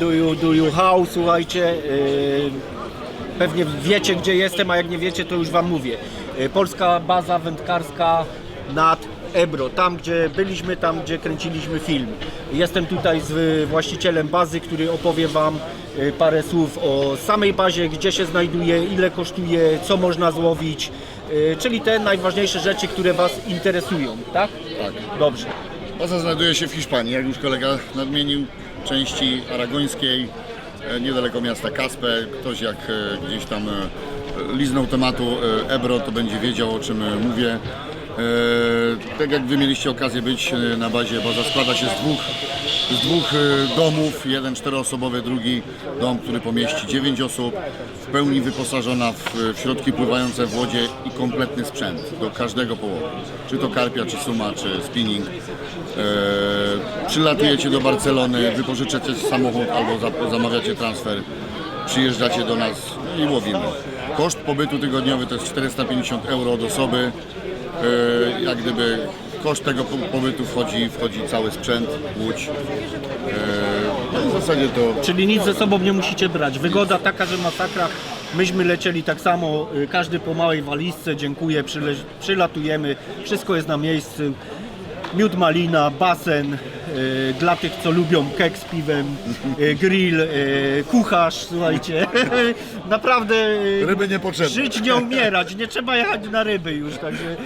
do you, do you how, słuchajcie. y, Pewnie wiecie, gdzie jestem, a jak nie wiecie, to już Wam mówię. Y, Polska baza wędkarska nad Ebro, tam gdzie byliśmy, tam gdzie kręciliśmy film. Jestem tutaj z właścicielem bazy, który opowie Wam y, parę słów o samej bazie, gdzie się znajduje, ile kosztuje, co można złowić, czyli te najważniejsze rzeczy, które Was interesują, tak? Tak. Dobrze. Baza znajduje się w Hiszpanii, jak już kolega nadmienił, części aragońskiej, e, niedaleko miasta Caspe. Ktoś jak e, gdzieś tam e, liznął tematu Ebro, to będzie wiedział o czym mówię. E, Tak jak Wy mieliście okazję być e, na bazie, baza składa się z dwóch, z dwóch e, domów, jeden czteroosobowy, drugi dom, który pomieści 9 osób, w pełni wyposażona w, środki pływające w wodzie i kompletny sprzęt do każdego połowu, czy to karpia, czy suma, czy spinning. Przylatujecie do Barcelony, wypożyczacie samochód albo za, zamawiacie transfer, przyjeżdżacie do nas i łowimy. Koszt pobytu tygodniowy to jest 450 euro od osoby. E, jak gdyby koszt tego po- pobytu wchodzi, wchodzi cały sprzęt, łódź. E, no i w zasadzie to Czyli nic ze sobą nie musicie brać. Wygoda taka, że masakra. Myśmy lecieli tak samo, y, każdy po małej walizce, dziękuję, przyle, przylatujemy, wszystko jest na miejscu. Miód malina, basen, dla tych co lubią kek z piwem, y, grill, y, kucharz, słuchajcie. Naprawdę y, ryby niepotrzebne. żyć nie umierać, nie trzeba jechać na ryby już, także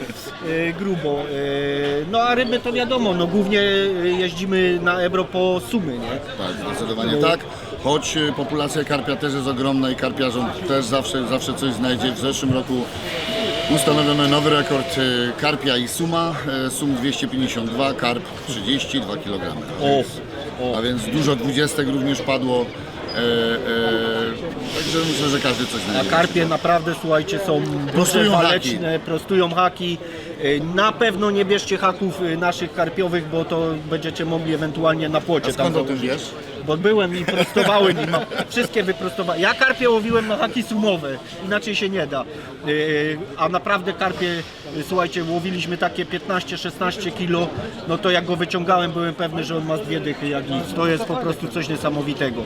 y, grubo. Y, no a ryby to wiadomo, no głównie y, jeździmy na Ebro po sumy, nie? Tak, zdecydowanie tak. Choć y, populacja karpia też jest ogromna i karpiarzom też zawsze, zawsze coś znajdzie. W zeszłym roku ustanowiono nowy rekord y, karpia i suma. y, Sum 252, karp 32 kg. O, A więc dużo dwudziestek również padło. E, e, także myślę, że każdy coś A znajdzie. karpie naprawdę, słuchajcie, są Prostują waleczne, prostują haki. Y, Na pewno nie bierzcie haków y, naszych karpiowych, bo to będziecie mogli ewentualnie na płocie A skąd o tym wiesz? Bo byłem i prostowałem i mam wszystkie wyprostowałem. Ja karpie łowiłem na haki sumowe, inaczej się nie da. Yy, A naprawdę karpie, słuchajcie, łowiliśmy takie 15-16 kilo, no to jak go wyciągałem, byłem pewny, że on ma dwie dychy jak nic. To jest po prostu coś niesamowitego.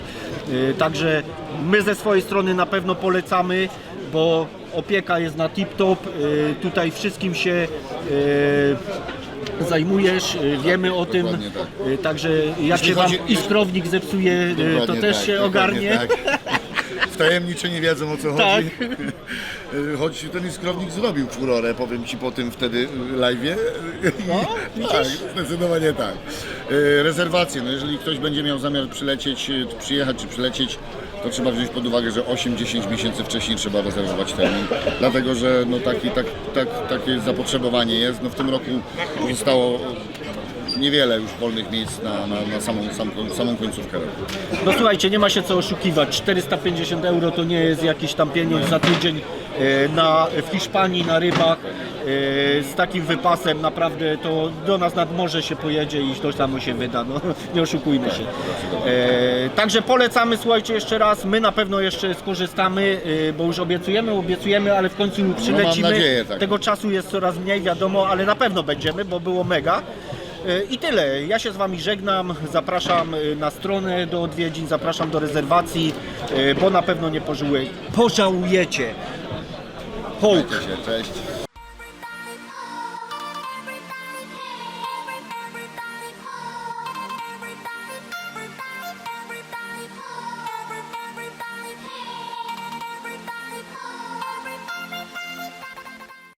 Yy, Także my ze swojej strony na pewno polecamy, bo opieka jest na tip-top. Yy, Tutaj wszystkim się zajmujesz, yy, wiemy o tym. Dokładnie tak. Yy, Także jak Jeśli się wam chodzi- iskrownik zepsuje, yy, to Dokładnie też tak, się dokładnie ogarnie. Tak. Wtajemniczy nie wiedzą o co Tak. chodzi. Choć ten iskrownik zrobił furorę, powiem Ci po tym wtedy live'ie. No, tak, zdecydowanie tak. Rezerwacje, no jeżeli ktoś będzie miał zamiar przylecieć, przyjechać czy przylecieć, to trzeba wziąć pod uwagę, że 8-10 miesięcy wcześniej trzeba rezerwować termin, dlatego że no taki, tak, tak, takie zapotrzebowanie jest. No w tym roku zostało niewiele już wolnych miejsc na, na, na samą, sam, samą końcówkę roku. No słuchajcie, nie ma się co oszukiwać. 450 euro to nie jest jakiś tam pieniądz za tydzień na, w Hiszpanii na rybach. e, Z takim wypasem naprawdę to do nas nad morze się pojedzie i to samo się wyda. No, nie oszukujmy się. E, Także polecamy, słuchajcie, jeszcze raz. My na pewno jeszcze skorzystamy, e, bo już obiecujemy, obiecujemy, ale w końcu przylecimy. nadzieję, tak. Tego czasu jest coraz mniej, wiadomo, ale na pewno będziemy, bo było mega. E, I tyle. Ja się z Wami żegnam. Zapraszam e, na stronę do odwiedzin, zapraszam do rezerwacji, e, bo na pewno nie pożałuje- pożałujecie. Cześć. Cześć.